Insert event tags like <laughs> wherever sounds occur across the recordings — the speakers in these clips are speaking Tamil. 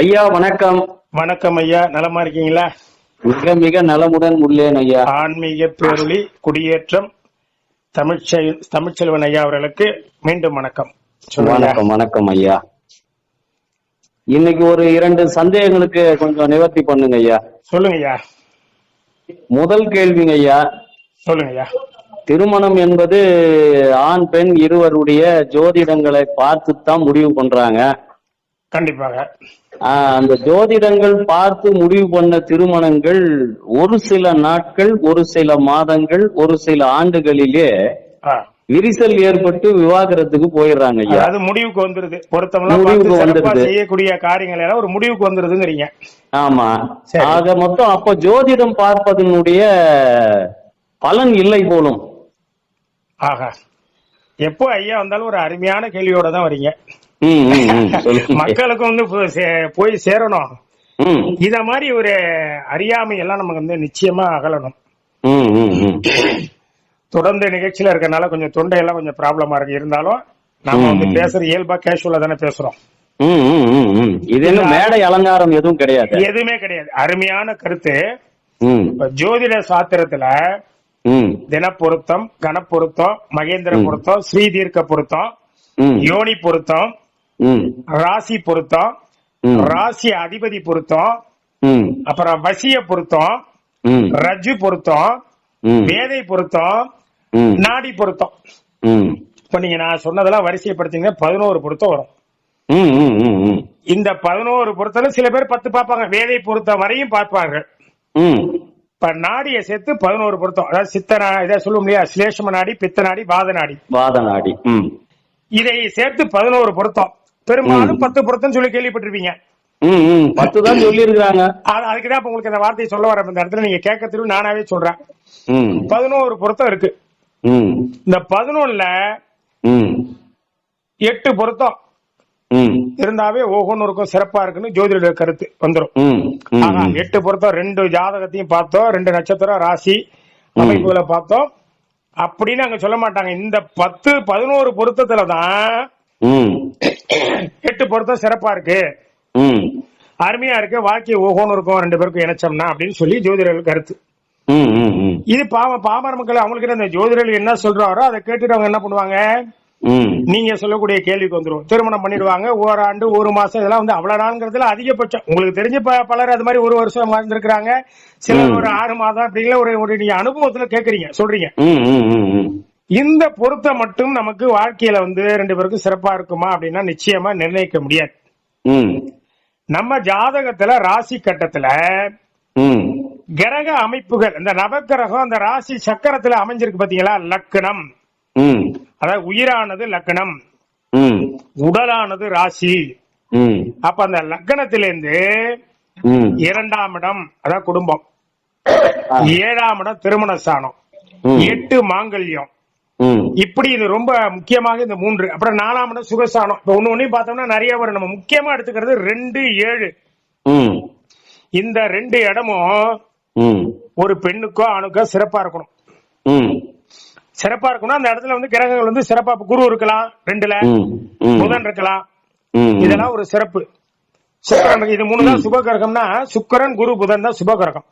ஐயா வணக்கம். வணக்கம் ஐயா நலமா இருக்கீங்களா? மிக மிக நலமுடன் உள்ளேன் ஐயா. ஆன்மீக பேரொளி குடியேற்றம் தமிழ்ச்செல் தமிழ்ச்செல்வன் ஐயா அவர்களுக்கு மீண்டும் வணக்கம். வணக்கம் வணக்கம் ஐயா. இன்னைக்கு ஒரு இரண்டு சந்தேகங்களுக்கு கொஞ்சம் நிவர்த்தி பண்ணுங்க ஐயா. சொல்லுங்க ஐயா. முதல் கேள்விங்க ஐயா. சொல்லுங்க ஐயா. திருமணம் என்பது ஆண் பெண் இருவருடைய ஜோதிடங்களை பார்த்து தான் முடிவு பண்றாங்க. கண்டிப்பாக. அந்த ஜோதிடங்கள் பார்த்து முடிவு பண்ண திருமணங்கள் ஒரு சில நாட்கள் ஒரு சில மாதங்கள் ஒரு சில ஆண்டுகளிலே. விரிசல் ஏற்பட்டு விவாகரத்துக்கு போயிடுறாங்க அதாவது முடிவுக்கு வந்துருது பொருத்தமெல்லாம் முடிவுக்கு வந்துருது. செய்யக்கூடிய காரியங்கள் எல்லாம் ஒரு முடிவுக்கு வந்துருதுங்கிறீங்க ஆமா. ஆக மொத்தம் அப்ப ஜோதிடம் பார்ப்பதனுடைய பலன் இல்லை போலும் ஆஹா எப்போ ஐயா வந்தாலும் ஒரு அருமையான கேள்வியோட தான் வரீங்க. மக்களுக்கு வந்து போய் சேரணும். இத மாதிரி ஒரு அறியாமை எல்லாம் நமக்கு வந்து நிச்சயமா அகலணும். தொடர்ந்து நிகழ்ச்சியில இருக்கறனால கொஞ்சம் தொண்டையெல்லாம் கொஞ்சம் ப்ராப்ளமா இருக்கு. இருந்தாலும் நாம வந்து. பேசுற இயல்பா கேஷுவலா தானே பேசுறோம். இது என்ன மேடை அலங்காரம் எதுவும் கிடையாது. எதுவுமே கிடையாது. அருமையான கருத்து. ஜோதிட சாத்திரத்துல தினப்பொருத்தம் கணப்பொருத்தம் மகேந்திர. பொருத்தம் ஸ்ரீதீர்க்க பொருத்தம் யோனி பொருத்தம் ராசி பொருத்தம் ராசி அதிபதி பொருத்தம் அப்புறம் வசிய பொருத்தம் ரஜு பொருத்தம் வேதை பொருத்தம் நாடி பொருத்தம். இப்ப நீங்க நான் சொன்னதெல்லாம் வரிசைப்படுத்தீங்கன்னா பதினோரு பொருத்தம் வரும். இந்த பதினோரு பொருத்தம் சில பேர் பத்து பார்ப்பாங்க. வேதை பொருத்தம் வரையும் பார்ப்பாங்க இப்ப நாடிய சேர்த்து பதினோரு பொருத்தம். அதாவது சித்த இதை சொல்லுவோம் இல்லையா? சிலேஷம நாடி பித்த நாடி வாத நாடி. வாத நாடி. இதை சேர்த்து பதினோரு பொருத்தம். பெரும்பாலும். பத்து பொருத்தம் சொல்லி கேள்விப்பட்டிருப்பீங்க. ம், ம். பத்து தான் சொல்லி இருக்கிறாங்க அது- அதுக்குதான் உங்களுக்கு அந்த வார்த்தையை சொல்ல வர இந்த இடத்துல நீங்க கேட்கறதுக்கு நானாவே சொல்றேன். பதினோரு பொருத்தம் இருக்கு. இந்த பதினொன்னுல எட்டு பொருத்தம் இருந்தாவே ஒவ்வொன்னு இருக்கும் சிறப்பா இருக்குன்னு ஜோதிட கருத்து வந்துரும். ம், ம், ஆனா. எட்டு பொருத்தம் ரெண்டு ஜாதகத்தையும் பார்த்தோம் ரெண்டு நட்சத்திரம் ராசி அமைப்புகளை பார்த்தோம். அப்படின்னு அங்க சொல்ல மாட்டாங்க. இந்த பத்து பதினோரு பொருத்தத்துல தான் ம், எட்டு பொருத்தம் சிறப்பா இருக்கு. அருமையா இருக்கு. வாழ்க்கை ஒவ்வொன்னு இருக்கும். ரெண்டு பேருக்கும் இணைச்சோம்னா அப்படின்னு சொல்லி ஜோதிடர்கள் கருத்து. இது பாவ பாமர மக்கள் அவங்களுக்கு அந்த ஜோதிடர்கள் என்ன சொல்றாரோ அதை கேட்டுட்டு அவங்க என்ன பண்ணுவாங்க? நீங்க சொல்லக்கூடிய கேள்விக்கு வந்துரும். திருமணம் பண்ணிடுவாங்க. ஓராண்டு ஒரு மாசம் இதெல்லாம் வந்து அவ்வளவு நாள்ங்கிறதுல அதிகபட்சம். உங்களுக்கு தெரிஞ்ச பலர் அது மாதிரி ஒரு வருஷம் வாழ்ந்திருக்கிறாங்க. சிலர் ம். ஒரு ஆறு மாதம் அப்படிங்கிற ஒரு ஒரு நீங்க அனுபவத்துல கேக்குறீங்க சொல்றீங்க. இந்த பொருத்தம் மட்டும் நமக்கு வாழ்க்கையில வந்து ரெண்டு பேருக்கும் சிறப்பா இருக்குமா அப்படின்னா நிச்சயமா நிர்ணயிக்க முடியாது. நம்ம ஜாதகத்துல ராசி கட்டத்துல கிரக அமைப்புகள் இந்த நவக்கிரகம் அந்த ராசி சக்கரத்துல அமைஞ்சிருக்கு பாத்தீங்களா? லக்னம் ம், அதாவது உயிரானது லக்னம் உடலானது ராசி. அப்ப அந்த லக்னத்திலிருந்து ம். இரண்டாம் இடம் அதாவது குடும்பம். ஏழாம் இடம் திருமண ஸ்தானம். ம். எட்டு மாங்கல்யம். இப்படி இது ரொம்ப முக்கியமாக இந்த மூன்று அப்புறம் நாலாம் இடம் சுகஸ்தானம். இப்ப ஒண்ணு ஒன்னையும் பார்த்தோம்னா நிறைய வரும். நம்ம முக்கியமா எடுத்துக்கிறது ரெண்டு ஏழு. இந்த ரெண்டு இடமும் ஒரு பெண்ணுக்கோ ஆணுக்கோ சிறப்பா இருக்கணும். சிறப்பா இருக்கணும் அந்த இடத்துல வந்து கிரகங்கள் வந்து சிறப்பா குரு இருக்கலாம் ரெண்டுல. புதன் இருக்கலாம். இதெல்லாம் ஒரு சிறப்பு. சுக்கரன் இது மூணு தான் சுப கிரகம்னா சுக்கரன் குரு புதன் தான் சுப கிரகம்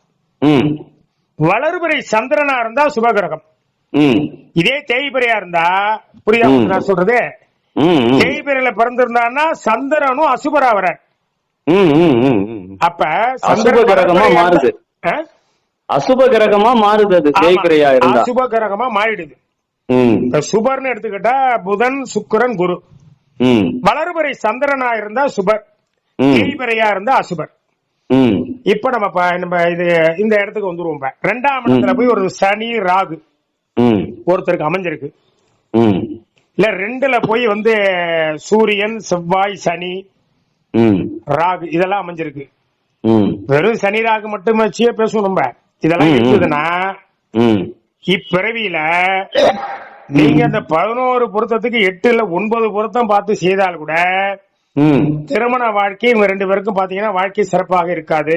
வளர்பிறை சந்திரனா இருந்தா சுப கிரகம் இதே தேய்பிரையா இருந்தா புரியுதா நான் சொல்றது. தேய்பிரையில பிறந்திருந்தான்னா சந்திரனும் அசுபரா வர ம், ம், ம், ம். அப்ப அசுப கிரகமா மாறுது. அசுப கிரகமா மாறுது அது. தேய்பிரையா இருந்தா. அசுப கிரகமா மாறிடுது சுபர்னு எடுத்துக்கிட்டா புதன் சுக்கிரன் குரு. வளர்பிறை சந்திரனா இருந்தா சுபர். தேய்பிரையா இருந்தா அசுபர். இப்ப நம்ம நம்ம இது இந்த இடத்துக்கு வந்துருவோம். ரெண்டாம் இடத்துல போய் ஒரு சனி ராகு. ஒருத்தருக்கு அமைஞ்சிருக்கு. இல்ல ரெண்டுல போய் வந்து சூரியன் செவ்வாய் சனி ராகு இதெல்லாம் அமைஞ்சிருக்கு. வெறும் சனி ராகு மட்டும் வச்சே பேசுவோம் நம்ம. இதெல்லாம். இருக்குதுன்னா இப்பிறவியில நீங்க அந்த பதினோரு பொருத்தத்துக்கு எட்டு இல்ல ஒன்பது பொருத்தம் பார்த்து செய்தால் கூட திருமண வாழ்க்கை இவங்க ரெண்டு பேருக்கும் பாத்தீங்கன்னா வாழ்க்கை சிறப்பாக இருக்காது.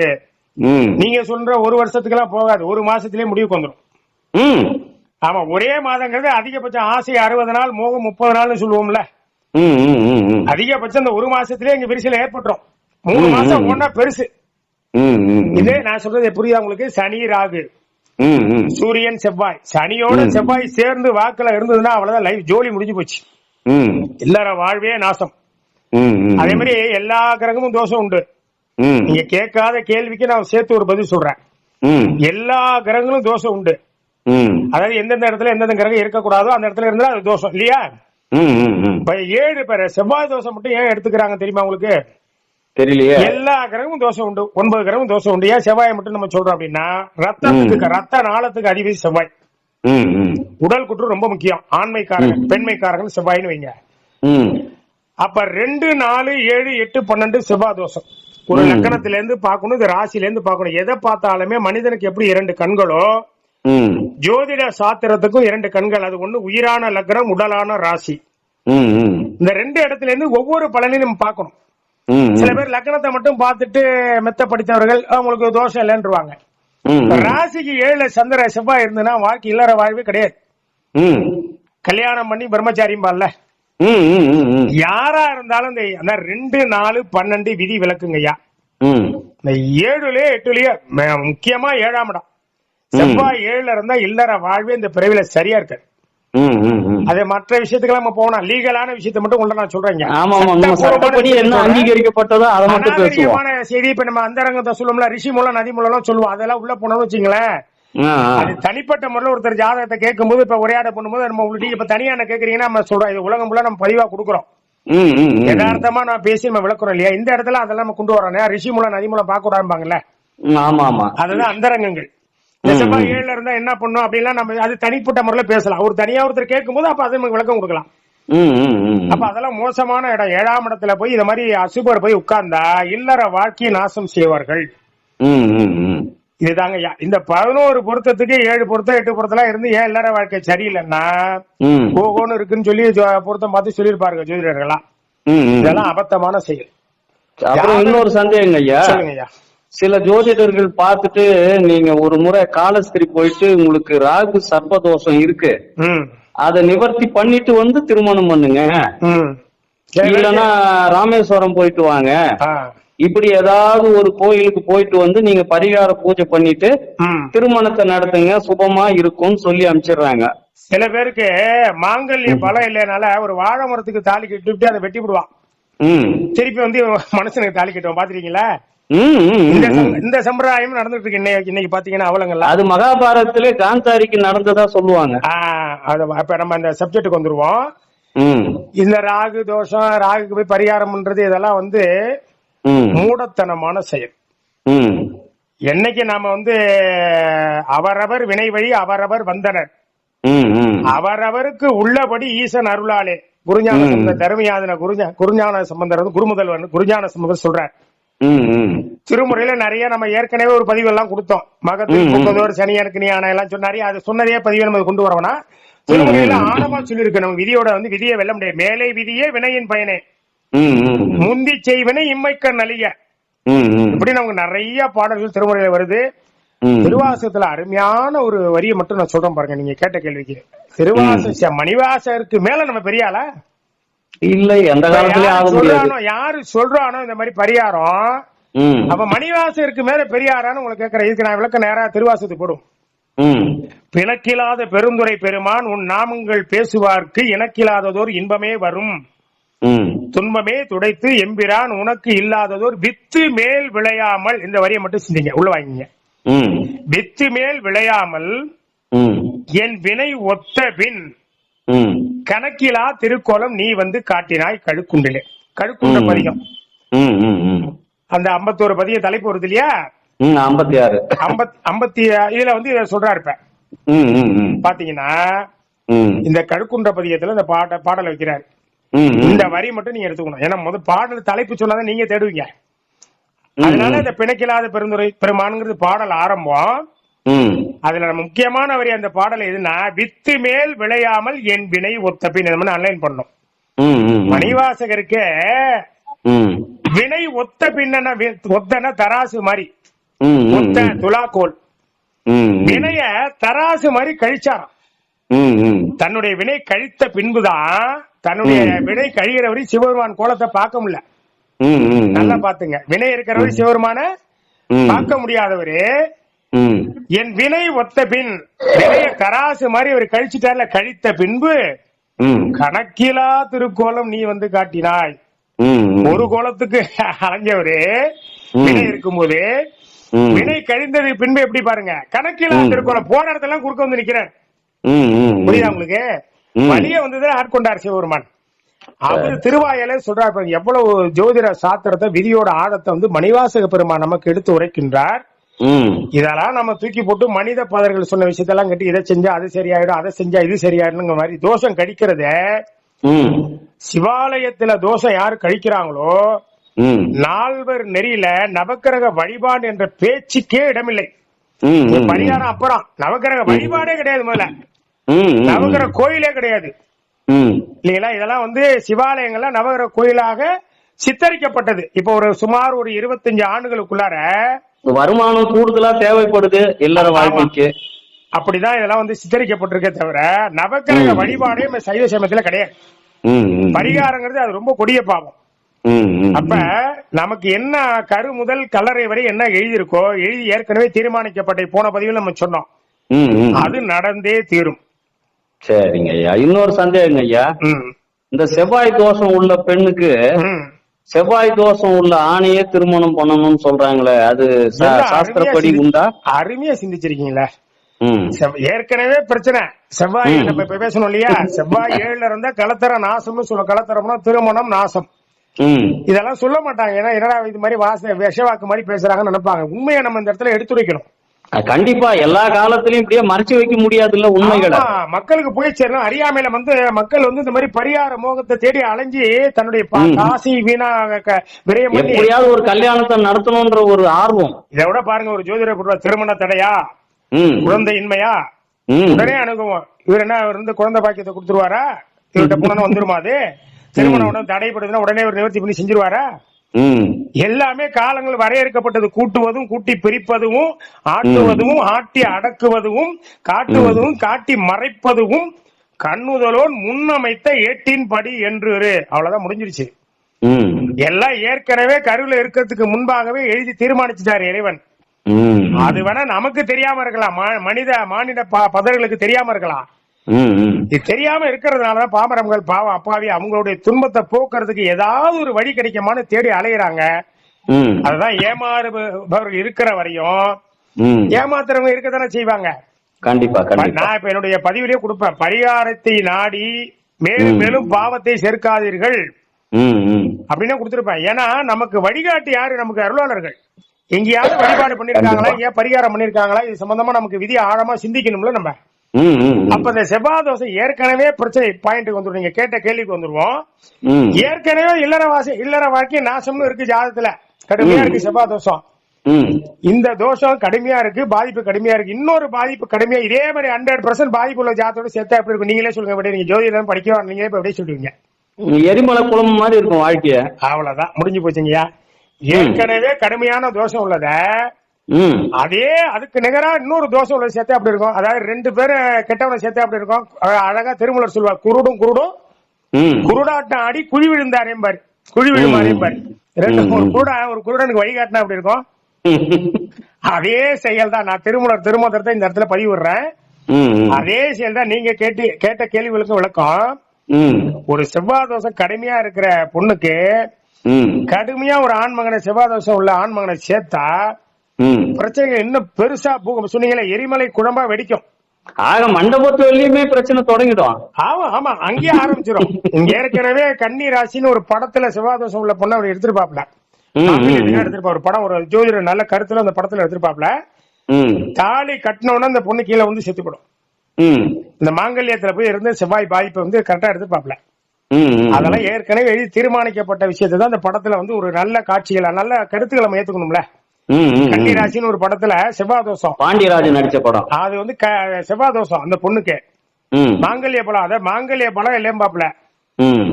நீங்க சொல்ற ஒரு வருஷத்துக்கு எல்லாம் போகாது. ஒரு மாசத்திலேயே முடிவுக்கு வந்துடும் ஆமா ஒரே மாதங்கிறது அதிகபட்சம் ஆசை அறுபது நாள் மோகம் முப்பது நாள்னு சொல்லுவோம்ல. அதிகபட்சம் இந்த ஒரு மாசத்திலே இங்க விரிசல் ஏற்பட்டுரும். மூணு மாசம். ஓடினா பெருசு. இதே நான் சொல்றது புரியுதா உங்களுக்கு? சனி ராகு. சூரியன் செவ்வாய். சனியோட. செவ்வாய் சேர்ந்து வாக்குல இருந்ததுன்னா அவ்வளவுதான் லைஃப் ஜோலி முடிஞ்சு போச்சு. எல்லார வாழ்வே நாசம். அதே மாதிரி எல்லா கிரகமும் தோஷம் உண்டு. நீங்க கேட்காத கேள்விக்கு நான் சேர்த்து ஒரு பதில் சொல்றேன். எல்லா கிரகங்களும் தோஷம் உண்டு. அதாவது எந்தெந்த இடத்துல எந்தெந்த கிரகம் இருக்கக்கூடாதோ அந்த இடத்துல இருந்தா அது தோஷம் இல்லையா. இப்ப ஏழு பேர் செவ்வாய் தோஷம் மட்டும் ஏன் எடுத்துக்கிறாங்க தெரியுமா உங்களுக்கு? தெரியலையே. எல்லா கிரகமும் தோஷம் உண்டு ஒன்பது கிரகமும் தோஷம் உண்டு. ஏன் செவ்வாயை மட்டும் நம்ம சொல்றோம் அப்படின்னா ரத்தத்துக்கு ரத்த நாளத்துக்கு அதிபதி செவ்வாய். உடல் குற்று ரொம்ப முக்கியம். ஆண்மைக்காரங்க பெண்மைக்காரங்க செவ்வாய்னு வைங்க. அப்ப ரெண்டு நாலு ஏழு எட்டு பன்னெண்டு செவ்வாய் தோஷம். ஒரு. லக்கணத்துல இருந்து பார்க்கணும் இது ராசியில இருந்து பார்க்கணும். எதை பார்த்தாலுமே மனிதனுக்கு எப்படி இரண்டு கண்களோ ஜோதிட சாத்திரத்துக்கும் இரண்டு கண்கள். அது ஒண்ணு உயிரான லக்னம் உடலான ராசி. இந்த ரெண்டு இடத்துல இருந்து ஒவ்வொரு பலனையும் நம்ம பார்க்கணும். சில பேர் லக்னத்தை மட்டும் பார்த்துட்டு மெத்த படித்தவர்கள் அவங்களுக்கு தோஷம் இல்லைன்றுவாங்க. ராசிக்கு ஏழுல சந்திர செவ்வாய் இருந்ததுன்னா வாழ்க்கை இல்லற வாழ்வே கிடையாது. கல்யாணம் பண்ணி பிரம்மச்சாரியும்பால்ல ம், ம், ம், ம், யாரா இருந்தாலும் இந்த அந்த ரெண்டு நாலு பன்னெண்டு விதி விளக்குங்கய்யா. இந்த ஏழுலயே எட்டுலயே முக்கியமா ஏழாம் இடம். செவ்வாய் ஏழுல இருந்தா இல்லற வாழ்வே இந்த பிறவில சரியா இருக்கு ம், ம், ம். அது மற்ற விஷயத்துக்கு நம்ம போகணும் லீகலான விஷயத்தை மட்டும் உள்ள நான் சொல்றேங்க அங்கீகரிக்கப்பட்டதோ அதை மட்டும் செய்தி இப்ப நம்ம அந்தரங்கத்தை சொல்லுவோம்ல ரிஷி மூலம் நதி மூலம் சொல்லுவோம். அதெல்லாம் உள்ள போனோம்னு வச்சுங்களேன். அது தனிப்பட்ட முறையில் ஒருத்தர் ஜாதகத்தை கேட்கும்போது இப்ப உரையாட பண்ணும்போது நம்ம உங்களுக்கு இப்ப தனியா என்ன கேக்குறீங்கன்னா நம்ம சொல்றோம். இது உலகம் ஃபுல்லா நம்ம பதிவா கொடுக்குறோம். ம், ம், ம். யதார்த்தமா நான் பேசி நம்ம விளக்குறோம் இல்லையா? இந்த இடத்துல அதெல்லாம் நம்ம கொண்டு வரோம் ரிஷி மூலம் நதி மூலம் பார்க்க கூடாதுப்பாங்கல்ல ம், ஆமா ஆமா. அதுதான் அந்தரங்கங்கள். இந்த செவ்வாய் ஏழுல இருந்தா என்ன பண்ணும் அப்படின்னா நம்ம அது தனிப்பட்ட முறையில பேசலாம். ஒரு தனியா ஒருத்தர் கேட்கும்போது அப்ப அது நமக்கு விளக்கம் கொடுக்கலாம். அப்ப அதெல்லாம் மோசமான இடம். ஏழாம் இடத்துல போய் இந்த மாதிரி அசுபர் போய் உட்கார்ந்தா இல்லற வாழ்க்கையை நாசம் செய்வார்கள். இதுதாங்க. இந்த பதினோரு பொருத்தத்துக்கு ஏழு பொருத்தம் எட்டு பொருத்தம் இருந்து ஏன் இல்லற வாழ்க்கை சரியில்லைன்னா ம், ஓகோன்னு இருக்குன்னு சொல்லி பொருத்தம் பார்த்து சொல்லியிருப்பாருங்க ஜோதிடர்கள்லாம். இதெல்லாம் அபத்தமான செயல். அப்புறம் இன்னொரு சந்தேகம் ஐயா. சொல்லுங்க ஐயா. சில ஜோதிடர்கள் பார்த்துட்டு நீங்க ஒரு முறை காலஸ்திரி போயிட்டு உங்களுக்கு ராகு சர்ப்பதோஷம் இருக்கு. அதை நிவர்த்தி பண்ணிட்டு வந்து திருமணம் பண்ணுங்க. இல்லனா ராமேஸ்வரம் போயிட்டு வாங்க. இப்படி ஏதாவது ஒரு கோயிலுக்கு போயிட்டு வந்து நீங்க பரிகார பூஜை பண்ணிட்டு. திருமணத்தை நடத்துங்க சுபமா இருக்கும்னு சொல்லி அனுப்பிச்சிடுறாங்க. சில பேருக்கு மாங்கல்ய பலம் இல்லைனால ஒரு வாழை மரத்துக்கு தாலி கட்டிவிட்டு அதை வெட்டி விடுவான் திருப்பி வந்து மனுஷனுக்கு தாலி கட்டுவான். பாத்துருக்கீங்களா இந்த சம்பிரதாயம் நடந்துட்டு இருக்கு. இன்னைக்கு இன்னைக்கு பாத்தீங்கன்னா அவலங்கள்லாம் அது மகாபாரதத்திலே காந்தாரிக்கு நடந்ததா சொல்லுவாங்க. அப்ப நம்ம அந்த சப்ஜெக்ட்டுக்கு வந்துருவோம். இந்த ராகு தோஷம் ராகுக்கு போய் பரிகாரம் பண்றது இதெல்லாம் வந்து மூடத்தனமான செயல். என்னைக்கு நாம வந்து அவரவர் வினை வழி அவரவர் வந்தனர். அவரவருக்கு உள்ளபடி ஈசன் அருளாலே. குருஞான. சம்பந்த தருமையாதன குருஞா குருஞான சம்பந்தர் வந்து குருமுதல்வன் குருஞான சம்பந்தர் சொல்றார். திருமுறையில நிறைய நம்ம ஏற்கனவே ஒரு பதிவு எல்லாம் கொடுத்தோம். மகத்தில் ம், ம். புக்கதோர் சனியனுக்கு நீ ஆனா எல்லாம் சொன்னாரு. அது சொன்னதே பதிவை நம்ம கொண்டு வரவனா? திருமுறையில. ஆழமா சொல்லியிருக்கு. நம்ம விதியோட வந்து விதியை வெல்ல முடியாது. மேலே விதியே வினையின் பயனே. முந்தி செய்வினை இம்மைக்கண் அழிய இப்படி நமக்கு நிறைய பாடல்கள் திருமுறையில வருது. திருவாசகத்துல அருமையான ஒரு வரியை மட்டும் நான் சொல்றேன் பாருங்க. நீங்க கேட்ட கேள்விக்கு. திருவாச மணிவாசகருக்கு மேல நம்ம பெரிய ஆளா இல்லை அந்த காலத்திலே ஆக முடியாது. யாரு சொல்றானோ இந்த மாதிரி பரிகாரம்? அப்ப மணிவாசகருக்கு மேல பெரியாரான்னு உங்களுக்கு கேட்கறேன் இதுக்கு நான் விளக்க நேரா திருவாசகத்துக்கு போடும். பிணக்கில்லாத பெருந்துரை பெருமான் உன் நாமங்கள் பேசுவார்க்கு இணக்கில்லாததோர் இன்பமே வரும். துன்பமே துடைத்து எம்பிரான் உனக்கு இல்லாததோர் வித்து மேல் விளையாமல் இந்த வரியை மட்டும் சிந்திங்க உள்ள வாங்கிங்க. வித்து மேல் விளையாமல் என் வினை ஒத்த பின் கணக்கிலா திருக்கோலம் நீ வந்து காட்டினாய் கழுக்குண்டிலே. கழுக்குண்ட. பதிகம். அந்த ஐம்பத்தோரு பதிய தலைப்பு வருது இல்லையா? ஐம்பத்தி ஆறு ஐம்பத் ஐம்பத்தி இதுல வந்து இதை ம் ம் பாத்தீங்கன்னா இந்த கழுக்குன்ற பதியத்துல இந்த பாட்ட பாடலை வைக்கிறாரு. இந்த வரி மட்டும் நீங்க எடுத்துக்கணும். ஏன்னா முதல் பாடல் தலைப்பு சொன்னாதான் நீங்க தேடுவீங்க. அதனால இந்த பிணைக்கில்லாத பெருந்துரை பெருமானுங்கிறது பாடல் ஆரம்பம். அதுல முக்கியமான வரி அந்த பாடல் எதுன்னா வித்து மேல் விளையாமல் என் வினை ஒத்த பின் அன்லைன் பண்ணணும். ம் ம் மணிவாசகருக்கு வினை ஒத்த பின்னன ஒத்தன தராசு மாதிரி ஒத்த துலாக்கோல். வினைய தராசு மாதிரி கழிச்சாராம். தன்னுடைய வினை கழித்த பின்புதான் தன்னுடைய. வினை கழிகிற வரை சிவபெருமான் கோலத்தை பார்க்க முடியல. நல்லா பாத்துங்க வினை இருக்கிறவர் சிவருமான ம், பார்க்க முடியாதவரு என் வினை ஒத்த பின் வினைய கராசு மாதிரி அவர் கழிச்சுட்டார்ல கழித்த பின்பு கணக்கிலா திருக்கோலம் நீ வந்து காட்டினாய். ஒரு கோலத்துக்கு <laughs> அலைஞ்சவரு. வினை இருக்கும்போது வினை கழிந்தது பின்பு எப்படி பாருங்க? கணக்கிலா. திருக்கோலம் போன இடத்துல குறுக்க வந்து நிக்கிறார் ம். புரியுதா உங்களுக்கு. வழிய வந்ததுல ஆட்கொண்டார் சிவபெருமான். அவர் திருவாயில சொல்றார் எவ்வளவு ஜோதிட சாத்திரத்தை விதியோட ஆழத்தை வந்து மணிவாசக பெருமான் நமக்கு எடுத்து உரைக்கின்றார். இதெல்லாம் நம்ம தூக்கி போட்டு மனித பதர்கள் சொன்ன விஷயத்தெல்லாம் கட்டி இதை செஞ்சா அது சரியாயிடும் அதை செஞ்சா இது சரியாயிடுங்கிற மாதிரி தோஷம் கடிக்கிறத. சிவாலயத்துல தோஷம் யாரு கழிக்கிறாங்களோ நால்வர் நெறியில நவக்கிரக வழிபாடு என்ற பேச்சுக்கே இடமில்லை. பரிகாரம் அப்புறம். நவக்கிரக வழிபாடே கிடையாது முதல்ல. நவக்கிரக கோயிலே கிடையாது. இல்லைங்களா? இதெல்லாம் வந்து சிவாலயங்கள்ல நவகிரக கோயிலாக சித்தரிக்கப்பட்டது. இப்போ ஒரு சுமார் ஒரு இருபத்தஞ்சு ஆண்டுகளுக்குள்ளார வருமானம் கூடுதலா தேவைப்படுது இல்லற வாழ்க்கைக்கு அப்படிதான் இதெல்லாம் வந்து சித்தரிக்கப்பட்டிருக்கே தவிர நவக்கிரக. வழிபாடே சைவ சமயத்துல கிடையாது. பரிகாரங்கிறது அது ரொம்ப கொடிய பாவம். அப்ப நமக்கு என்ன கரு முதல் கல்லறை வரை என்ன எழுதியிருக்கோ எழுதி ஏற்கனவே தீர்மானிக்கப்பட்ட போன பதிவில் நம்ம சொன்னோம். அது நடந்தே தீரும். சரிங்க ஐயா இன்னொரு சந்தேகங்க ஐயா. இந்த செவ்வாய் தோஷம் உள்ள பெண்ணுக்கு. செவ்வாய் தோஷம் உள்ள ஆணையே திருமணம் பண்ணணும்னு சொல்றாங்களே அது சாஸ்திரப்படி உண்டா அருமையா சிந்திச்சிருக்கீங்களா. ஏற்கனவே பிரச்சனை. செவ்வாய். நம்ம இப்ப பேசணும் இல்லையா? செவ்வாய் <laughs> ஏழுல இருந்தா கலத்தர நாசம்னு சொல்ல கலத்தரம்னா திருமணம் நாசம். இதெல்லாம் சொல்ல மாட்டாங்க. ஏன்னா என்னடா இது மாதிரி வாச விஷவாக்கு மாதிரி பேசுறாங்கன்னு நினைப்பாங்க. உண்மையை நம்ம இந்த இடத்துல எடுத்துரைக்கணும். கண்டிப்பா எல்லா காலத்திலயும் இப்படியே மறைச்சு வைக்க முடியாதுல்ல உண்மைகளை. ஆமா, மக்களுக்கு போய் சேரணும். அறியாமையில வந்து மக்கள் வந்து இந்த மாதிரி பரிகார மோகத்தை தேடி அலைஞ்சு தன்னுடைய. காசி வீணா விரயம் எப்படியாவது ஒரு கல்யாணத்தை நடத்தணும்ன்ற ஒரு ஆர்வம். இதை விட பாருங்க ஒரு ஜோதிடர் கொடுத்த திருமண தடையா? ம். குழந்தையின்மையா ம். உடனே அணுகுவோம். இவர் என்ன இவர் வந்து குழந்தை பாக்கியத்தை கொடுத்துருவாரா? இவர்கிட்ட போனா <laughs> வந்துருமா அது? திருமணம் உடனே தடைப்படுதுன்னா உடனே ஒரு நிவர்த்தி பண்ணி செஞ்சிருவாரா? எல்லாமே காலங்கள் வரையறுக்கப்பட்டது. கூட்டுவதும் கூட்டி பிரிப்பதும் ஆட்டுவதும் ஆட்டி அடக்குவதும் காட்டுவதும் காட்டி மறைப்பதும் கண்ணுதலோன் முன்னமைத்த ஏட்டின் படி என்று அவ்வளவுதான் முடிஞ்சிருச்சு. எல்லாம் ஏற்கனவே கருவில இருக்கிறதுக்கு முன்பாகவே எழுதி தீர்மானிச்சுட்டாரு இறைவன். அது வேணா நமக்கு தெரியாம இருக்கலாம். மனித மானிட ப- பதர்களுக்கு தெரியாம இருக்கலாம். இது தெரியாம இருக்கிறதுனாலதான் பாமரங்கள் பாவம் அப்பாவி அவங்களுடைய துன்பத்தை போக்குறதுக்கு ஏதாவது ஒரு வழி கிடைக்குமான்னு தேடி அலையுறாங்க. அதுதான் ஏமாறுபவர்கள் இருக்கிற வரையும் ஏமாத்துறவங்க இருக்கத்தானே செய்வாங்க. கண்டிப்பா நான் இப்ப என்னுடைய பதிவிலே கொடுப்பேன். பரிகாரத்தை நாடி மேலும். மேலும் பாவத்தை சேர்க்காதீர்கள் அப்படின்னு கொடுத்திருப்பேன். ஏன்னா நமக்கு வழிகாட்டி யாரு? நமக்கு அருளாளர்கள். எங்கேயாவது வழிபாடு பண்ணிருக்காங்களா. எங்கேயா பரிகாரம் பண்ணிருக்காங்களா? இது சம்பந்தமா நமக்கு விதி ஆழமா சிந்திக்கணும்ல நம்ம. அப்ப இந்த செவ்வாய் தோசை ஏற்கனவே பிரச்சனை பாயிண்ட்டுக்கு வந்துடும் நீங்க கேட்ட கேள்விக்கு வந்துருவோம். ஏற்கனவே இல்லற வாசி இல்லற வாழ்க்கை நாசம்னு இருக்கு ஜாதகத்துல கடுமையா. இருக்கு செவ்வாய் தோஷம் இந்த தோஷம் கடுமையா இருக்கு பாதிப்பு கடுமையா இருக்கு. இன்னொரு பாதிப்பு கடுமையா இதே மாதிரி ஹண்ட்ரட் பர்சன்ட் பாதிப்பு உள்ள ஜாதத்தோட சேர்த்தா எப்படி இருக்கும்? நீங்களே சொல்லுங்க விட நீங்க ஜோதிடம் படிக்க நீங்களே இப்ப அப்படியே சொல்லுவீங்க எரிமலை குளம் மாதிரி இருக்கும் வாழ்க்கைய. அவ்வளவுதான். முடிஞ்சு போச்சுங்கய்யா. ஏற்கனவே கடுமையான தோஷம் உள்ளத அதே அதுக்கு நிகரா இன்னொரு தோஷம் உள்ள சேர்த்தா அப்படி இருக்கும்? அதாவது ரெண்டு பேரும் கெட்டவனை சேர்த்தா அப்படி இருக்கும்? அழ- அழகா திருமலர் சொல்வார் குருடும் குருடும். குருடாட்டம் ஆடி குழி விழுந்தாரேம்பார் குழி விழுமாறேம்பார் ரெண்டு ம். ஒரு குருடா ஒரு குருடனுக்கு வழிகாட்டினா அப்படி இருக்கும்? அதே செயல் தான் நான் திருமலர் திருமந்திரத்தை இந்த இடத்துல பதிவு விடுறேன். ம் ம். அதே செயல் தான் நீங்க கேட்டு கேட்ட கேள்விகளுக்கு விளக்கம். ஒரு செவ்வாய் தோஷம் கடுமையா இருக்கிற பொண்ணுக்கு கடுமையா ஒரு ஆண்மகனை செவ்வாய் தோஷம் உள்ள ஆண்மகனை சேர்த்தா ம். பிரச்சனைகள் இன்னும் பெருசா பூகம். சொன்னீங்களே எரிமலை குழம்பா வெடிக்கும். ஆக மண்டபத்து வெளியுமே பிரச்சனை தொடங்கிடும். ஆமா ஆமா அங்கேயே ஆரம்பிச்சிடும் ஏற்கனவே கன்னி ராசின்னு ஒரு படத்துல செவ்வாய் தோஷம் உள்ள பொண்ணு அவர் எடுத்திருப்பாப்ல. எடுத்திருப்பா ஒரு படம் ஒரு ஜோதிடர் நல்ல கருத்துல அந்த படத்துல எடுத்திருப்பாப்ல தாலி கட்டினோன்னா அந்த பொண்ணு கீழே வந்து செத்துப்படும். இந்த மாங்கல்யத்துல போய் இருந்து செவ்வாய் பாதிப்பை வந்து கரெக்டா எடுத்துப்பாப்ல. அதெல்லாம் ஏற்கனவே எழுதி தீர்மானிக்கப்பட்ட விஷயத்தை தான் இந்த படத்துல வந்து ஒரு நல்ல காட்சிகளை நல்ல கருத்துக்களை நம்ம ஏத்துக்கணும்ல. ம், ம், கன்னி ம். ராசின்னு ஒரு படத்துல செவ்வாய் தோஷம் பாண்டியராஜன் நடிச்ச படம். அது வந்து க- செவ்வாய் தோஷம் அந்த பொண்ணுக்கு. மாங்கல்ய பழம் அதாவது மாங்கல்ய பழம் இல்லையம்பாப்ல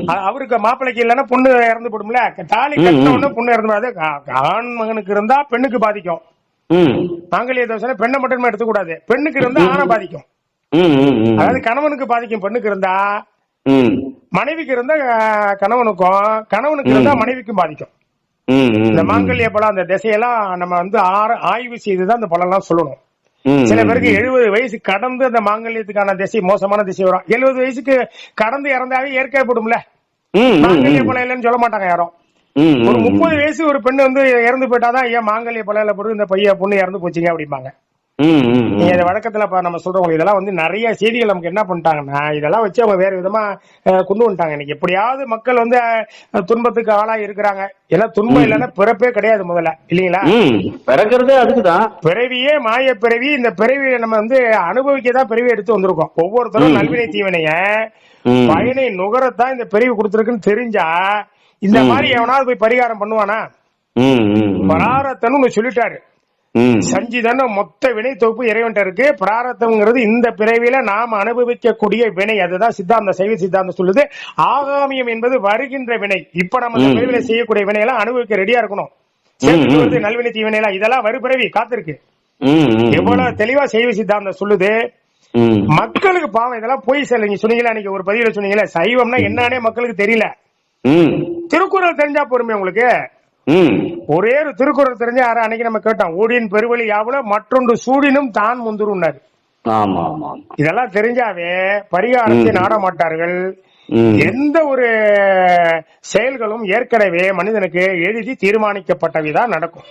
அவருக்கு மாப்பிளைக்கு இல்லைன்னா பொண்ணு இறந்து போடும்ல? தாலி கட்டின பொண்ணு இறந்து போடாது ஆண் மகனுக்கு இருந்தா பெண்ணுக்கு பாதிக்கும். மாங்கல்ய தோசை பெண்ணை மட்டும் எடுத்துக்கூடாது. பெண்ணுக்கு இருந்தா ஆணை பாதிக்கும். அதாவது கணவனுக்கு பாதிக்கும் பெண்ணுக்கு இருந்தா. மனைவிக்கு இருந்தா கணவனுக்கும் கணவனுக்கு இருந்தா. மனைவிக்கும் பாதிக்கும். இந்த. மாங்கல்ய பழம் அந்த திசையெல்லாம் நம்ம வந்து ஆய்வு செய்துதான் அந்த பழம் எல்லாம் சொல்லணும் சில பேருக்கு. எழுபது வயசு கடந்து அந்த மாங்கல்யத்துக்கான திசை மோசமான திசை வரும் எழுபது வயசுக்கு கடந்து இறந்தாவே இயற்கை போடும்ல ம், ம், மாங்கல்ய ம். பழம் இல்லைன்னு சொல்ல மாட்டாங்க யாரும் ஒரு. முப்பது வயசு ஒரு பெண்ணு வந்து இறந்து போயிட்டாதான் ஏன் மாங்கல்ய பழம் போட்டு இந்த பையன் பொண்ணு இறந்து போச்சுங்க அப்படிம்பாங்க. நீங்க இதை வழக்கத்துல நம்ம சொல்றவங்க இதெல்லாம் வந்து நிறைய செய்திகள் நமக்கு என்ன பண்ணிட்டாங்கன்னா இதெல்லாம் வச்சு அவங்க வேற விதமா கொண்டு வந்துட்டாங்க இன்னைக்கு எப்படியாவது மக்கள் வந்து துன்பத்துக்கு ஆளாகி இருக்கிறாங்க எல்லாம் துன்பம் இல்லைன்னா பிறப்பே கிடையாது முதல்ல இல்லீங்களா ம், பிறக்கிறதே அதுக்குதான் பிறவியே மாய பிறவி இந்த பிறவியை நம்ம வந்து அனுபவிக்க தான் பிறவி எடுத்து வந்திருக்கோம் ஒவ்வொருத்தரும். நல்வினை தீவனைய. பயனை நுகரத்தான் இந்த பிறவி கொடுத்துருக்குன்னு தெரிஞ்சா இந்த. மாதிரி எவனாவது போய் பரிகாரம் பண்ணுவானா. பராரத்தன்னு சொல்லிட்டாரு. சஞ்சிதன மொத்த வினை தொகுப்பு இறைவன்ட்ட இருக்கு. பிராரத்தம்ங்கிறது இந்த பிறவியில நாம் அனுபவிக்கக்கூடிய வினை. அதுதான் சித்தாந்த சைவ சித்தாந்தம் சொல்லுது. ஆகாமியம் என்பது வருகின்ற வினை. இப்ப நம்ம. பிறவியில செய்யக்கூடிய வினையெல்லாம் அனுபவிக்க ரெடியா இருக்கணும். நல்வினை தீவினை எல்லாம் இதெல்லாம் வரு பிறவி காத்திருக்கு. எவ்வளவு தெளிவா சைவ சித்தாந்தம் சொல்லுது. மக்களுக்கு பாவம் இதெல்லாம் போய் சார் நீங்க சொன்னீங்களா? அன்னைக்கு ஒரு பதிவுல சொன்னீங்களா சைவம்னா என்னன்னே மக்களுக்கு தெரியல. திருக்குறள் தெரிஞ்சா பொறுமை உங்களுக்கு. ஒரே ஒரு திருக்குறள் தெரிஞ்சா யாரும் அன்னைக்கு நம்ம கேட்டோம் ஊடின் பெருவழி யாவுல மற்றொன்று சூடினும் தான் முந்துருன்னாரு. இதெல்லாம் தெரிஞ்சாவே பரிகாரத்தை ம். நாட மாட்டார்கள் ம். எந்த ஒரு செயல்களும் ஏற்கனவே மனிதனுக்கு எழுதி தீர்மானிக்கப்பட்டவிதான் நடக்கும்.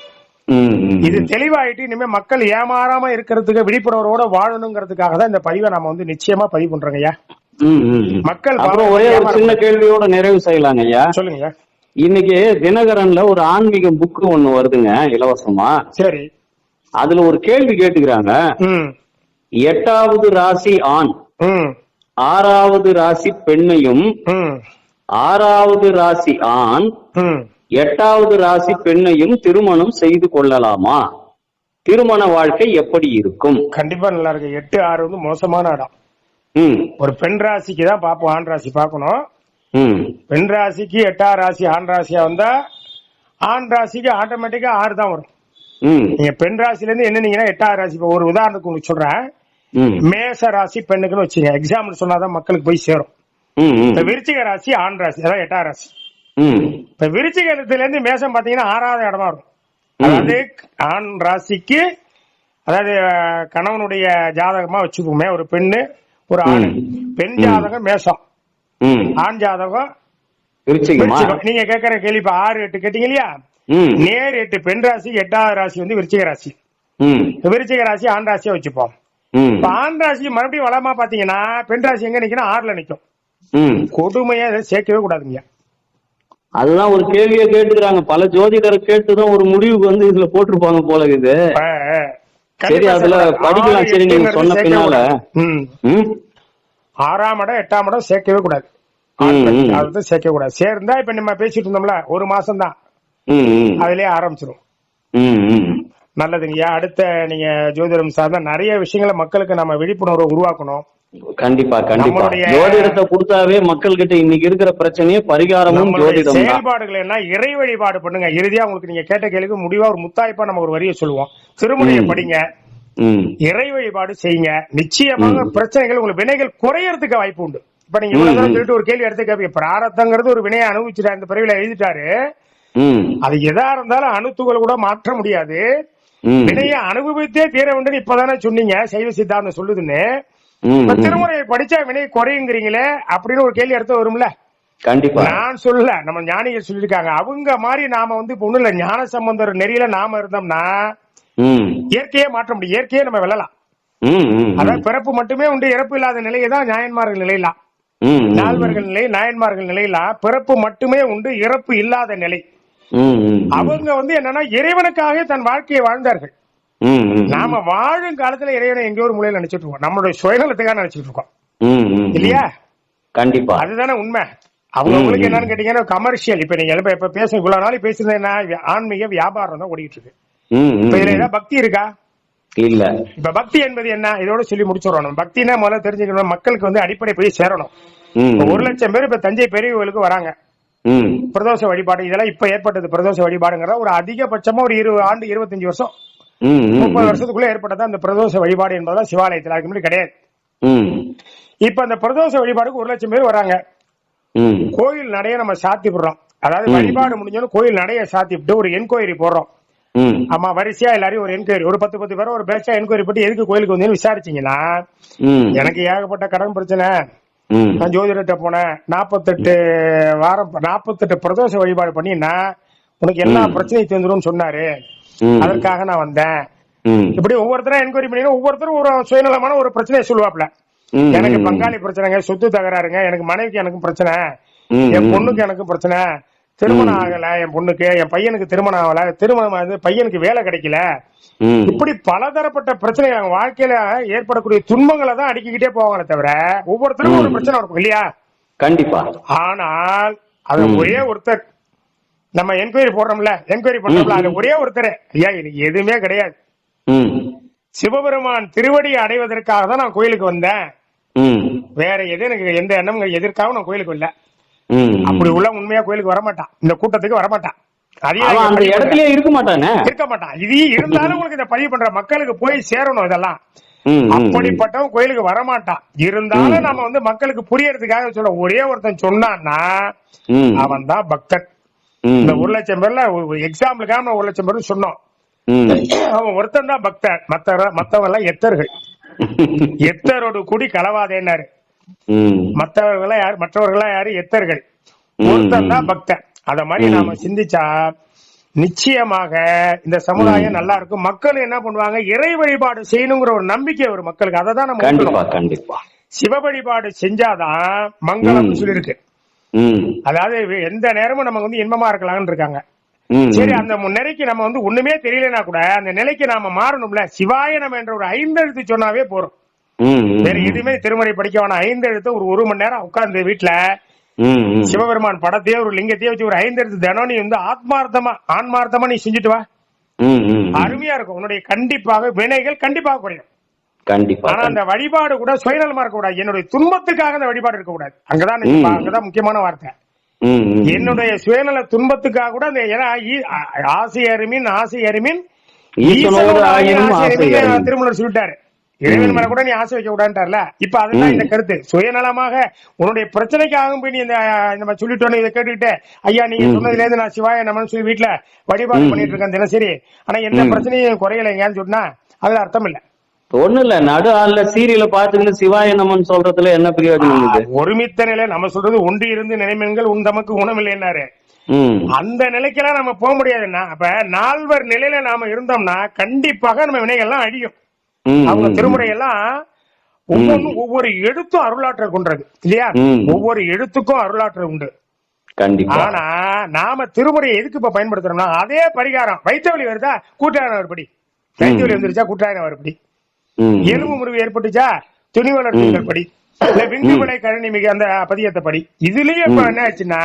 இது தெளிவாயிட்டு இனிமே மக்கள் ஏமாறாம இருக்கிறதுக்கு விழிப்புணர்வோட வாழணுங்கிறதுக்காக தான் இந்த பதிவை நாம வந்து நிச்சயமா பதிவு பண்றோங்க ஐயா. மக்கள் ஒரே ஒரு சின்ன கேள்வியோட நிறைவு செய்யலாங்க ஐயா சொல்லுங்க இன்னைக்கு தினகரன்ல ஒரு ஆன்மீக புக்கு ஒண்ணு வருதுங்க இலவசமா. சரி. அதுல ஒரு கேள்வி கேட்டுக்கிறாங்க. எட்டாவது ராசி ஆண். ஆறாவது ராசி பெண்ணையும் ஆறாவது ராசி ஆண் எட்டாவது ராசி பெண்ணையும் திருமணம் செய்து கொள்ளலாமா? திருமண வாழ்க்கை எப்படி இருக்கும்? கண்டிப்பா நல்லா இருக்கு. எட்டு ஆறு வந்து மோசமான இடம். ஒரு பெண் ராசிக்கு தான் பார்ப்போம் ஆண் ராசி பார்க்கணும் பெண் ராசிக்கு எட்டாம் ராசி ஆண் ராசியா வந்தா ஆண் ராசிக்கு ஆட்டோமேட்டிக்கா ஆறு தான் வரும். ம். நீங்க பெண் ராசில இருந்து என்னன்னீங்கன்னா எட்டாம் ராசி. இப்ப ஒரு உதாரணத்துக்கு உங்களுக்கு சொல்றேன். மேச ராசி பெண்ணுக்குன்னு வச்சுங்க. எக்ஸாம்பிள் சொன்னாதான் மக்களுக்கு போய் சேரும். இப்ப விருச்சிக ராசி ஆண் ராசி. அதான் எட்டாம் ராசி. இப்ப விருச்சிகத்துல இருந்து மேசம் பாத்தீங்கன்னா ஆறாவது இடமா இருக்கும். அதாவது ஆண் ராசிக்கு அதாவது கணவனுடைய ஜாதகமா வச்சுக்கோமே ஒரு பெண்ணு ஒரு ஆண். பெண். ஜாதகம் மேசம். ஆண் ஜாதகம். நீங்க கேக்குற கேள்வி இப்ப ஆறு எட்டு கேட்டீங்க இல்லையா? நேர் எட்டு பெண் ராசி எட்டாவது ராசி வந்து விருச்சிக ராசி. விருச்சிக ராசி ஆண் ராசியா வச்சுப்போம். இப்ப ஆண் ராசி மறுபடியும் வளமா பாத்தீங்கன்னா பெண் ராசி எங்க நிக்கணும் ஆறுல நிக்கும். கொடுமையா இதை சேர்க்கவே கூடாதுங்க. அதுதான் ஒரு கேள்வியை கேட்டுக்கிறாங்க. பல ஜோதிடரை கேட்டுதான் ஒரு முடிவுக்கு வந்து இதுல போட்டிருப்பாங்க போல இது. சரி, அதுல. படிக்கலாம். சரி, நீங்க சொன்ன பின்னால. ஆறாம் இடம் எட்டாம் இடம் சேர்க்கவே கூடாது. அது சேர்க்க கூடாது. சேர்ந்தா இப்ப நம்ம பேசிட்டு இருந்தோம்ல ஒரு மாசம் தான் அதுலயே ஆரம்பிச்சிரும். ம் ம். நல்லதுங்கய்யா அடுத்த நீங்க ஜோதிடம் சார்ந்த நிறைய விஷயங்களை மக்களுக்கு நம்ம விழிப்புணர்வை உருவாக்கணும். கண்டிப்பா கண்டிப்பா. ஜோதிடத்தை கொடுத்தாவே மக்கள் கிட்ட இன்னைக்கு இருக்கிற பிரச்சனையே பரிகாரமும் ஜோதிடம் செயல்பாடுகள் எல்லாம் இறை வழிபாடு பண்ணுங்க. இறுதியா உங்களுக்கு நீங்க கேட்ட கேள்விக்கு முடிவா ஒரு முத்தாய்ப்பா நம்ம ஒரு வரியை சொல்லுவோம். திருமுறையை. படிங்க. இறை வழிபாடு செய்யுங்க. நிச்சயமாக. பிரச்சனைகள், உங்களுக்கு வினைகள் குறையறதுக்கு வாய்ப்பு உண்டு. இப்ப நீங்க. சொல்லிட்டு ஒரு கேள்வி எடுத்து பிராரத்தங்கிறது ஒரு வினையை அனுபவிச்சுட்டாரு இந்த பிறவில எழுதிட்டாரு. அது எதா இருந்தாலும் அணுத்துகள் கூட மாற்ற முடியாது. வினையை அனுபவித்தே தீர வேண்டும். இப்பதானே சொன்னீங்க. சைவ சித்தாந்தம் சொல்லுதுன்னு. திருமுறையை படிச்சா வினை குறையுங்கிறீங்களே அப்படின்னு ஒரு கேள்வி எடுத்து வரும்ல? கண்டிப்பா. நான் சொல்லல. நம்ம ஞானிகள் சொல்லியிருக்காங்க. அவங்க மாதிரி நாம வந்து இப்ப ஒண்ணும் இல்ல. ஞான சம்பந்தர் நெறியில நாம இருந்தோம்னா இயற்கையே மாற்ற முடியும். இயற்கையே நம்ம வெல்லலாம். அதாவது பிறப்பு மட்டுமே உண்டு இறப்பு இல்லாத நிலையை தான் நியாயன்மார்கள் நிலையிலாம். நால்வர்கள் நிலை நாயன்மார்கள் நிலையிலாம் பிறப்பு மட்டுமே உண்டு இறப்பு இல்லாத நிலை. அவங்க வந்து என்னன்னா இறைவனுக்காக தன் வாழ்க்கையை வாழ்ந்தார்கள். நாம வாழும் காலத்துல இறைவனை எங்கேயோ ஒரு மூலையில நினைச்சிட்டு இருக்கோம். நம்மளுடைய சுயநலத்துக்காக நினைச்சிட்டு இருக்கோம். இல்லையா? கண்டிப்பா. அதுதானே உண்மை. அவங்க உங்களுக்கு. என்னன்னு கேட்டீங்கன்னா கமர்ஷியல் இப்ப நீங்க இப்ப பேச இவ்வளவு நாள் பேசுறதுன்னா ஆன்மீக வியாபாரம் தான் ஓடிட்டு இருக்கு. இதுல. ஏதாவது பக்தி இருக்கா? இல்ல. இப்ப பக்தி என்பது என்ன? இதோட சொல்லி முடிச்சிடறோம் நம்ம பக்தினா முதல்ல தெரிஞ்சுக்கணும். மக்களுக்கு வந்து அடிப்படை போய் சேரணும். ஒரு லட்சம் பேர் இப்ப தஞ்சை பெரிய கோயிலுக்கு வராங்க பிரதோஷ வழிபாடு. இதெல்லாம் இப்ப ஏற்பட்டது பிரதோஷ வழிபாடுங்கிற ஒரு அதிகபட்சமா ஒரு இருபது ஆண்டு இருபத்தஞ்சு வருஷம். முப்பது. வருஷத்துக்குள்ள ஏற்பட்டது அந்த பிரதோஷ வழிபாடு என்பதெல்லாம் சிவாலயத்தில் அதுக்கு முன்னாடி கிடையாது. இப்ப அந்த பிரதோஷ வழிபாடுக்கு ஒரு லட்சம் பேர் வராங்க. கோயில் நடைய நம்ம சாத்தி விடுறோம் அதாவது. வழிபாடு முடிஞ்சோன்னு கோயில் நடைய சாத்திட்டு ஒரு என்கொயரி போடுறோம். ஆமா வரிசையா எல்லாரையும் ஒரு என்கொயரி ஒரு பத்து பத்து பேரை ஒரு பேச்சா என்கொயரி போட்டு எதுக்கு கோயிலுக்கு வந்தேன்னு விசாரிச்சீங்கன்னா எனக்கு ஏகப்பட்ட கடன் பிரச்சனை. நான் ஜோதிடத்தை போனேன். நாற்பத்தெட்டு வாரம் நாற்பத்தெட்டு பிரதோஷ வழிபாடு பண்ணினா உனக்கு எல்லா ம். பிரச்சனையும் தந்துரும் சொன்னாரு. அதற்காக நான் வந்தேன். இப்படி ஒவ்வொருத்தரும் என்கொயரி பண்ணி ஒவ்வொருத்தரும் ஒரு சுயநலமான ஒரு பிரச்சனையை சொல்லுவாப்ல எனக்கு. பங்காளி பிரச்சனைங்க சொத்து தகராறுங்க எனக்கு மனைவிக்கு எனக்கும் பிரச்சனை. என். பொண்ணுக்கு எனக்கும் பிரச்சனை. திருமணம். ஆகல என் பொண்ணுக்கு என் பையனுக்கு திருமணம் ஆகல திருமணம் ஆகுது பையனுக்கு வேலை கிடைக்கல. இப்படி பலதரப்பட்ட பிரச்சனை அவங்க வாழ்க்கையில ஏற்படக்கூடிய துன்பங்களை தான் அடிக்கிட்டே போவாங்களே தவிர ஒவ்வொருத்தருக்கும் ஒரு. பிரச்சனை இருக்கும் இல்லையா? கண்டிப்பா. ஆனால் அது. ஒரே ஒருத்தர் நம்ம என்கொயரி போடுறோம்ல என்கொயரி பண்றோம்ல. அது ஒரே ஒருத்தர். ஐயா எனக்கு எதுவுமே கிடையாது. சிவபெருமான் திருவடியை அடைவதற்காக தான் நான் கோயிலுக்கு வந்தேன். வேற எது எனக்கு எந்த எண்ணமும் எதிர்க்காக நான் கோயிலுக்கு ம் அப்படி உள்ள உண்மையா கோயிலுக்கு வரமாட்டான் இந்த கூட்டத்துக்கு வரமாட்டான் அந்த. இடத்துலயே இருக்க மாட்டானே? இருக்க மாட்டான் இது இருந்தாலும் உங்களுக்கு இதை பதிவு பண்ற மக்களுக்கு போய் சேரணும் இதெல்லாம். அப்படிப்பட்டவன் கோயிலுக்கு வரமாட்டான் இருந்தாலும். நம்ம வந்து மக்களுக்கு புரியறதுக்காக சொல்ல ஒரே ஒருத்தன் சொன்னான்னா அவன் தான் பக்தன். இந்த ஒரு லட்சம் பேர்ல எக்ஸாம்பிளுக்காக நம்ம ஒரு லட்சம் பேர் சொன்னோம். அவன் ஒருத்தன் தான் பக்தன். மத்த மத்தவங்க எல்லாம் எத்தர்கள். <laughs> எத்தரோடு கூடி கலவாதேன்னாரு. மற்றவர்களா யாரு மற்றவர்களா யாரு? எத்தர்கள். ம். ஒருத்தன் தான் பக்தன். அத மாதிரி. நாம சிந்திச்சா நிச்சயமாக இந்த சமுதாயம் நல்லா இருக்கும். மக்கள் என்ன பண்ணுவாங்க? இறை வழிபாடு செய்யணுங்கிற ஒரு நம்பிக்கை ஒரு மக்களுக்கு. அதை தான் நம்ம கண்டிப்பா சிவ வழிபாடு செஞ்சாதான் மங்களம். சொல்லியிருக்கு. ம், அதாவது எந்த நேரமும் நம்ம வந்து இன்பமா இருக்கலாம்னு இருக்காங்க. சரி அந்த நிலைக்கு நம்ம வந்து ஒண்ணுமே தெரியலனா கூட அந்த நிலைக்கு நாம மாறணும்ல? சிவாயனம் என்ற ஒரு ஐந்தெழுத்து சொன்னாவே போறோம். வேற எதுவுமே திருமுறை படிக்க வேணாம் ஐந்தெழுத்து ஒரு ஒரு மணி நேரம் உட்கார்ந்து வீட்டுல. சிவபெருமான் படத்தையோ ஒரு லிங்கத்தையோ வச்சு ஒரு ஐந்தெழுத்து தினம் நீ வந்து ஆத்மார்த்தமா ஆன்மார்த்தமா நீ செஞ்சுட்டு வா. அருமையா இருக்கும். உன்னுடைய கண்டிப்பாக வினைகள் கண்டிப்பாக குறையும். கண்டிப்பா ஆனா அந்த வழிபாடு கூட சுயநலமா இருக்க கூடாது என்னுடைய துன்பத்துக்காக அந்த வழிபாடு இருக்க கூடாது அங்கதான் அங்கதான் முக்கியமான வார்த்தை. என்னுடைய சுயநல துன்பத்துக்காக கூட அந்த ஏன்னா ஆசை அருமின் ஆசை அருமின். திருமலர் சொல்லிட்டாரு. இறைவன். மேல கூட நீ ஆசை வைக்க கூடாதுல இப்ப அதுதான். இந்த கருத்து சுயநலமாக உன்னுடைய பிரச்சனைக்காக போய் நீ இந்த மாதிரி சொல்லிட்டோன்னு இதை கேட்டுக்கிட்டு ஐயா நீங்க. சொன்னதுல இருந்து நான் சிவாய நமன்னு சொல்லி வீட்டுல வழிபாடு. பண்ணிட்டு இருக்கேன் தினசரி ஆனா எந்த. பிரச்சனையும் குறையலைங்கன்னு சொன்னா அதுல அர்த்தம் இல்ல ஒண்ணு இல்ல நடு ஆள்ல சீரியல பாத்துக்கிட்டு சிவாய நமன் சொல்றதுல என்ன பிரயோஜனம் ஒருமித்த நிலை நம்ம சொல்றது ஒன்று இருந்து நினைமென்கள் உன் தமக்கு உணவில்லைன்னாரு ம், அந்த நிலைக்கெல்லாம் நம்ம போக முடியாதுன்னா அப்ப நால்வர் நிலையில நாம இருந்தோம்னா கண்டிப்பாக நம்ம வினைகள்லாம் அழியும் அவங்க திருமுறை எல்லாம் ஒவ்வொன்றும் ஒவ்வொரு எழுத்தும் அருளாற்றல் கொண்டது இல்லையா. ஒவ்வொரு எழுத்துக்கும் அருளாற்றல் உண்டு. ஆனா நாம திருமுறையை எதுக்கு இப்ப பயன்படுத்துறோம்னா அதே பரிகாரம் வலி வருதா? கூட்டாயன வருபடி வலி வந்துருச்சா? கூட்டாயன வருபடி எலும்பு முறிவு ஏற்பட்டுச்சா? துணி வளர்ச்சிகள் படி. இல்ல விந்து விலை கழனி மிக அந்த பதியத்தை படி. இதுலயும் இப்ப என்ன ஆச்சுன்னா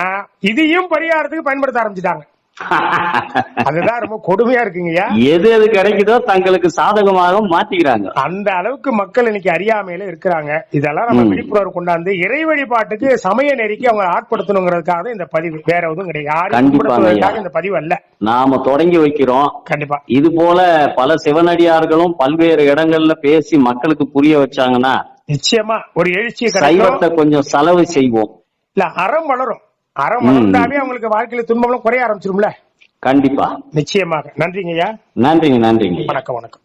இதையும் பரிகாரத்துக்கு பயன்படுத்த ஆரம்பிச்சுட்டாங்க. <laughs> அதுதான் ரொம்ப கொடுமையா இருக்குங்கய்யா எது எது கிடைக்குதோ தங்களுக்கு சாதகமாக மாத்திக்கிறாங்க. அந்த அளவுக்கு மக்கள் இன்னைக்கு அறியாமையில இருக்கிறாங்க. இதெல்லாம் நம்ம. விழிப்புணர்வு கொண்டாந்து இறை வழிபாட்டுக்கு சமய நெறிக்கு அவங்க ஆட்படுத்தணுங்கிறதுக்காக இந்த பதிவு. வேற எதுவும் கிடையாது. இந்த பதிவு அல்ல. நாம தொடங்கி வைக்கிறோம். கண்டிப்பா. இது போல பல சிவனடியார்களும் பல்வேறு இடங்கள்ல பேசி மக்களுக்கு புரிய வச்சாங்கன்னா நிச்சயமா ஒரு எழுச்சி சைவத்தை கொஞ்சம் செலவு செய்வோம். இல்ல அறம் வளரும். அறம். வளர்ந்தாவே அவங்களுக்கு வாழ்க்கையில துன்பம்லாம் குறைய ஆரம்பிச்சிரும்ல? கண்டிப்பா. நிச்சயமாக. நன்றிங்கய்யா. நன்றிங்க நன்றிங்க. வணக்கம் வணக்கம்.